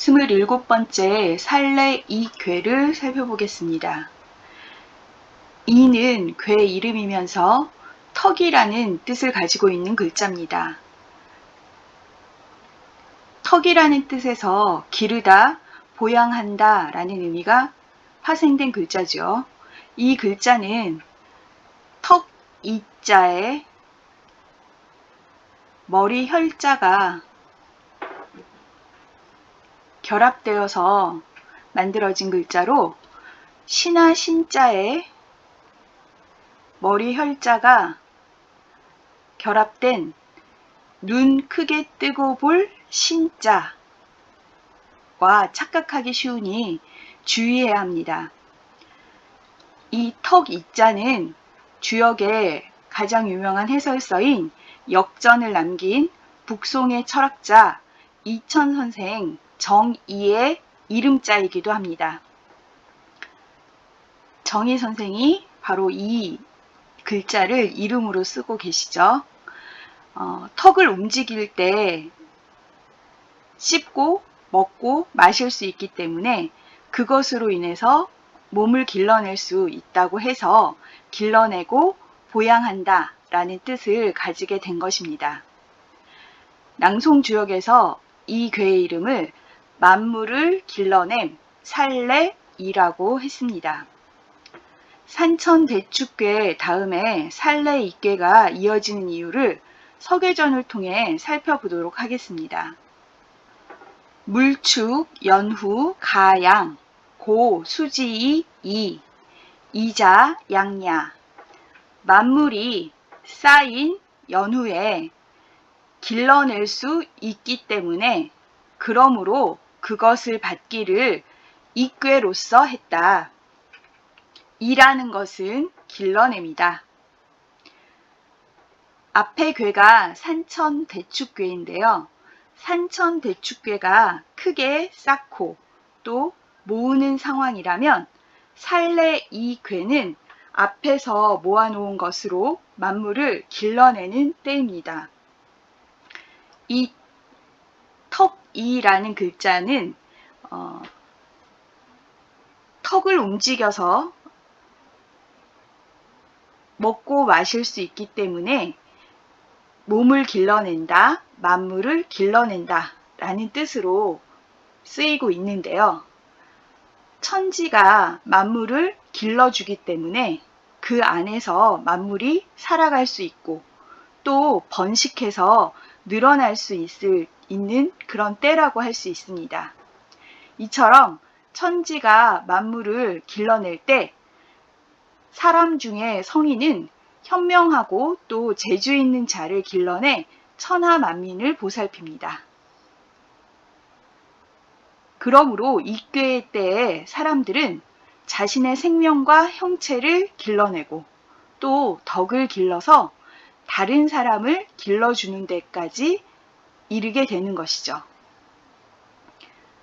27번째 살레 이 괴를 살펴보겠습니다. 이는 괴 이름이면서 턱이라는 뜻을 가지고 있는 글자입니다. 턱이라는 뜻에서 기르다, 보양한다 라는 의미가 파생된 글자죠. 이 글자는 턱 이자에 머리 혈자가 결합되어서 만들어진 글자로 신화 신자에 머리 혈자가 결합된 눈 크게 뜨고 볼 신자와 착각하기 쉬우니 주의해야 합니다. 이 턱 이자는 주역의 가장 유명한 해설서인 역전을 남긴 북송의 철학자 이천 선생 정이의 이름자이기도 합니다. 정희 선생이 바로 이 글자를 이름으로 쓰고 계시죠. 어, 턱을 움직일 때 씹고 먹고 마실 수 있기 때문에 그것으로 인해서 몸을 길러낼 수 있다고 해서 길러내고 보양한다 라는 뜻을 가지게 된 것입니다. 낭송 주역에서 이 괴의 이름을 만물을 길러냄 살레이라고 했습니다. 산천 대축괴 다음에 살레 이괴가 이어지는 이유를 서계전을 통해 살펴보도록 하겠습니다. 물축, 연후, 가양, 고, 수지이, 이, 이자, 양야, 만물이 쌓인 연후에 길러낼 수 있기 때문에 그러므로 그것을 받기를 이괴로서 했다. 이라는 것은 길러냅니다. 앞의 괴가 산천 대축괴인데요. 산천 대축괴가 크게 쌓고 또 모으는 상황이라면 살레 이 괴는 앞에서 모아놓은 것으로 만물을 길러내는 때입니다. 이턱 이라는 글자는 어, 턱을 움직여서 먹고 마실 수 있기 때문에 몸을 길러낸다, 만물을 길러낸다 라는 뜻으로 쓰이고 있는데요. 천지가 만물을 길러주기 때문에 그 안에서 만물이 살아갈 수 있고 또 번식해서 늘어날 수 있을, 있는 그런 때라고 할 수 있습니다. 이처럼 천지가 만물을 길러낼 때 사람 중에 성인은 현명하고 또 재주 있는 자를 길러내 천하 만민을 보살핍니다. 그러므로 이괴의 때에 사람들은 자신의 생명과 형체를 길러내고 또 덕을 길러서 다른 사람을 길러주는 데까지 이르게 되는 것이죠.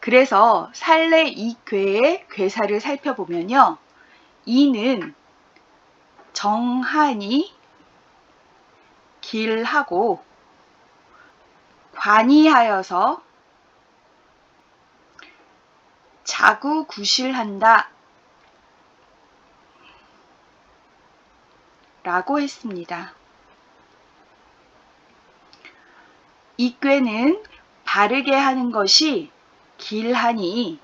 그래서 살레 이 괴의 괴사를 살펴보면요. 이는 정한이 길하고 관이하여서 자구구실한다 라고 했습니다. 이 꾀는 바르게 하는 것이 길하니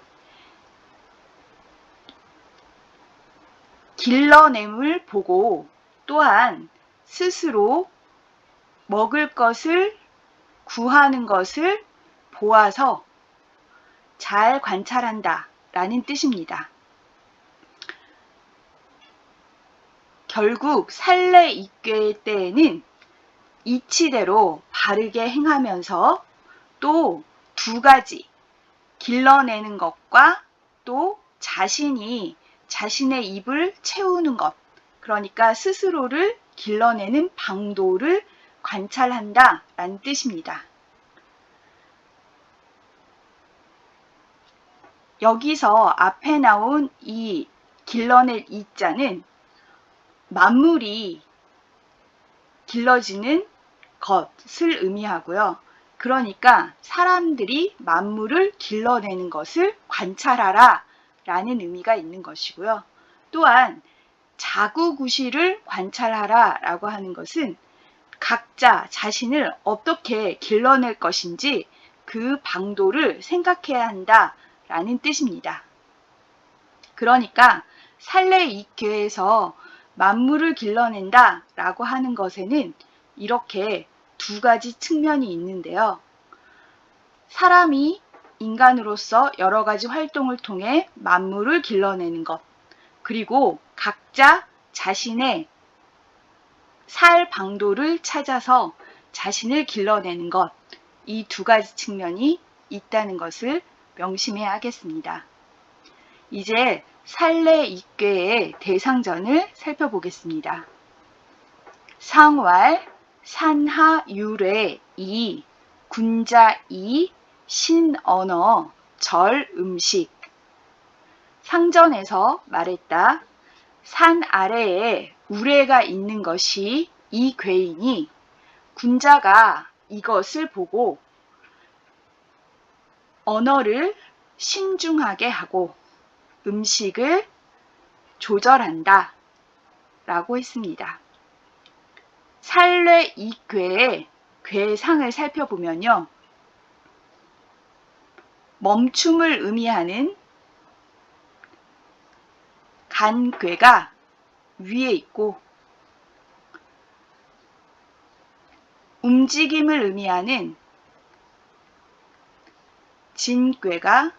길러냄을 보고 또한 스스로 먹을 것을 구하는 것을 보아서 잘 관찰한다 라는 뜻입니다. 결국 살레 입괴 때에는 이치대로 바르게 행하면서 또 두 가지 길러내는 것과 또 자신이 자신의 입을 채우는 것 그러니까 스스로를 길러내는 방도를 관찰한다 라는 뜻입니다. 여기서 앞에 나온 이 길러낼 이 자는 만물이 길러지는 것을 의미하고요. 그러니까 사람들이 만물을 길러내는 것을 관찰하라 라는 의미가 있는 것이고요. 또한 자구구시를 관찰하라 라고 하는 것은 각자 자신을 어떻게 길러낼 것인지 그 방도를 생각해야 한다 라는 뜻입니다. 그러니까 살레 이교에서 만물을 길러낸다 라고 하는 것에는 이렇게 두 가지 측면이 있는데요. 사람이 인간으로서 여러 가지 활동을 통해 만물을 길러내는 것, 그리고 각자 자신의 살 방도를 찾아서 자신을 길러내는 것, 이 두 가지 측면이 있다는 것을 명심해야 하겠습니다. 이제 살레 입괴의 대상전을 살펴보겠습니다. 상왈, 산하 유례 이, 군자 이, 신언어, 절 음식. 상전에서 말했다. 산 아래에 우레가 있는 것이 이 괴이니 군자가 이것을 보고 언어를 신중하게 하고 음식을 조절한다 라고 했습니다. 살례 이괴의 괴상을 살펴보면요. 멈춤을 의미하는 간괴가 위에 있고 움직임을 의미하는 진괴가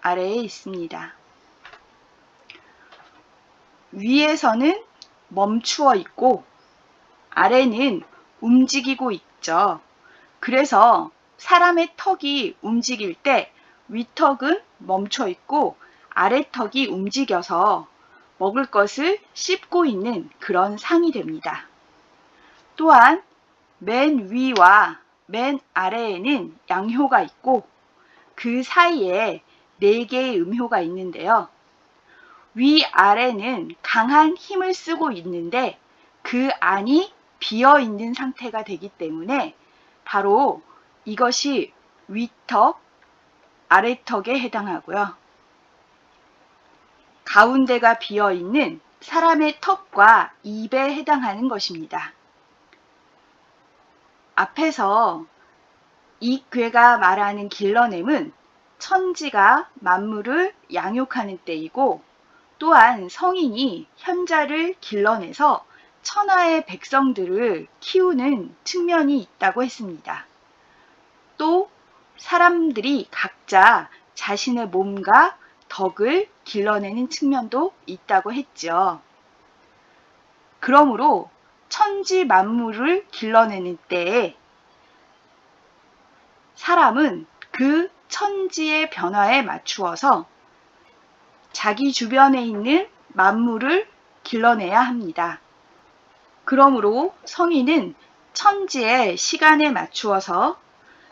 아래에 있습니다. 위에서는 멈추어 있고 아래는 움직이고 있죠. 그래서 사람의 턱이 움직일 때 위턱은 멈춰 있고 아래턱이 움직여서 먹을 것을 씹고 있는 그런 상이 됩니다. 또한 맨 위와 맨 아래에는 양효가 있고 그 사이에 네 개의 음효가 있는데요. 위아래는 강한 힘을 쓰고 있는데 그 안이 비어 있는 상태가 되기 때문에 바로 이것이 위턱, 아래턱에 해당하고요. 가운데가 비어 있는 사람의 턱과 입에 해당하는 것입니다. 앞에서 이 괴가 말하는 길러냄은 천지가 만물을 양육하는 때이고 또한 성인이 현자를 길러내서 천하의 백성들을 키우는 측면이 있다고 했습니다. 또 사람들이 각자 자신의 몸과 덕을 길러내는 측면도 있다고 했죠. 그러므로 천지 만물을 길러내는 때에 사람은 그 천지의 변화에 맞추어서 자기 주변에 있는 만물을 길러내야 합니다. 그러므로 성인은 천지의 시간에 맞추어서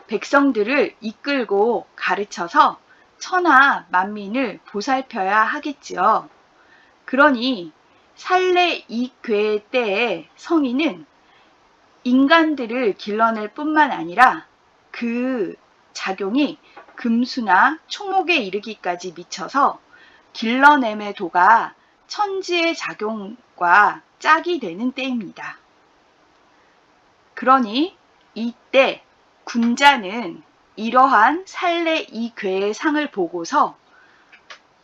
백성들을 이끌고 가르쳐서 천하 만민을 보살펴야 하겠지요. 그러니 살레 이괴 때의 성인은 인간들을 길러낼 뿐만 아니라 그 작용이 금수나 초목에 이르기까지 미쳐서 길러냄의 도가 천지의 작용과 짝이 되는 때입니다. 그러니 이때 군자는 이러한 살레 이 괴의 상을 보고서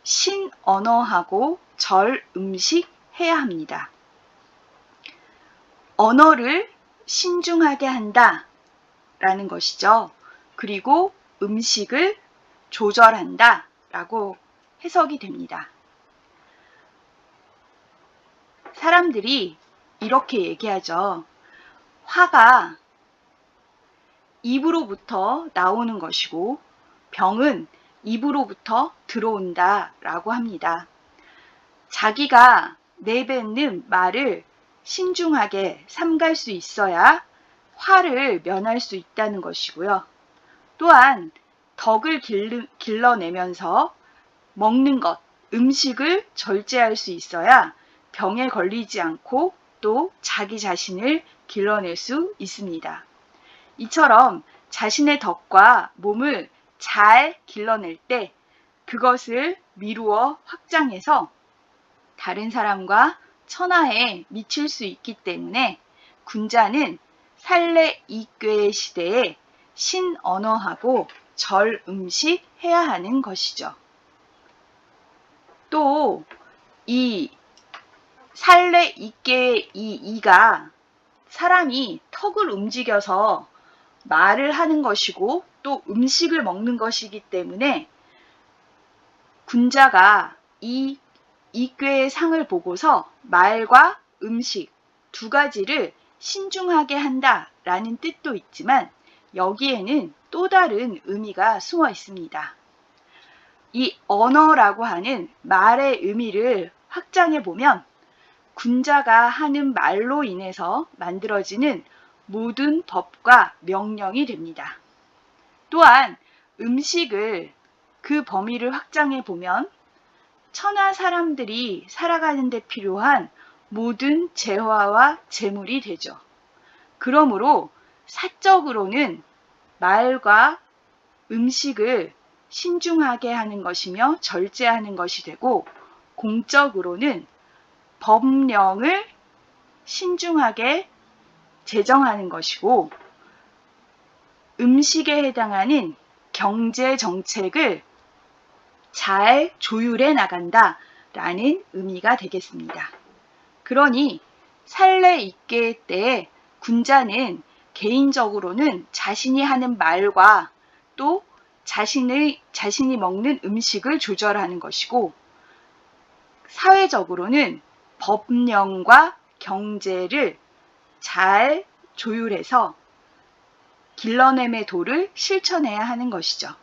신언어하고 절 음식 해야 합니다. 언어를 신중하게 한다 라는 것이죠. 그리고 음식을 조절한다 라고 해석이 됩니다. 사람들이 이렇게 얘기하죠. 화가 입으로부터 나오는 것이고 병은 입으로부터 들어온다 라고 합니다. 자기가 내뱉는 말을 신중하게 삼갈 수 있어야 화를 면할 수 있다는 것이고요. 또한 덕을 길러내면서 먹는 것, 음식을 절제할 수 있어야 병에 걸리지 않고 또 자기 자신을 길러낼 수 있습니다. 이처럼 자신의 덕과 몸을 잘 길러낼 때 그것을 미루어 확장해서 다른 사람과 천하에 미칠 수 있기 때문에 군자는 살레 이괴의 시대에 신언어하고 절음식 해야 하는 것이죠. 또 이 살레 이괴의 이 이가 사람이 턱을 움직여서 말을 하는 것이고 또 음식을 먹는 것이기 때문에 군자가 이 이괴의 상을 보고서 말과 음식 두 가지를 신중하게 한다 라는 뜻도 있지만 여기에는 또 다른 의미가 숨어 있습니다. 이 언어라고 하는 말의 의미를 확장해 보면 군자가 하는 말로 인해서 만들어지는 모든 법과 명령이 됩니다. 또한 음식을 그 범위를 확장해 보면 천하 사람들이 살아가는 데 필요한 모든 재화와 재물이 되죠. 그러므로 사적으로는 말과 음식을 신중하게 하는 것이며 절제하는 것이 되고 공적으로는 법령을 신중하게 제정하는 것이고 음식에 해당하는 경제 정책을 잘 조율해 나간다 라는 의미가 되겠습니다. 그러니 살레 있게 때에 군자는 개인적으로는 자신이 하는 말과 또 자신의, 자신이 먹는 음식을 조절하는 것이고 사회적으로는 법령과 경제를 잘 조율해서 길러냄의 도를 실천해야 하는 것이죠.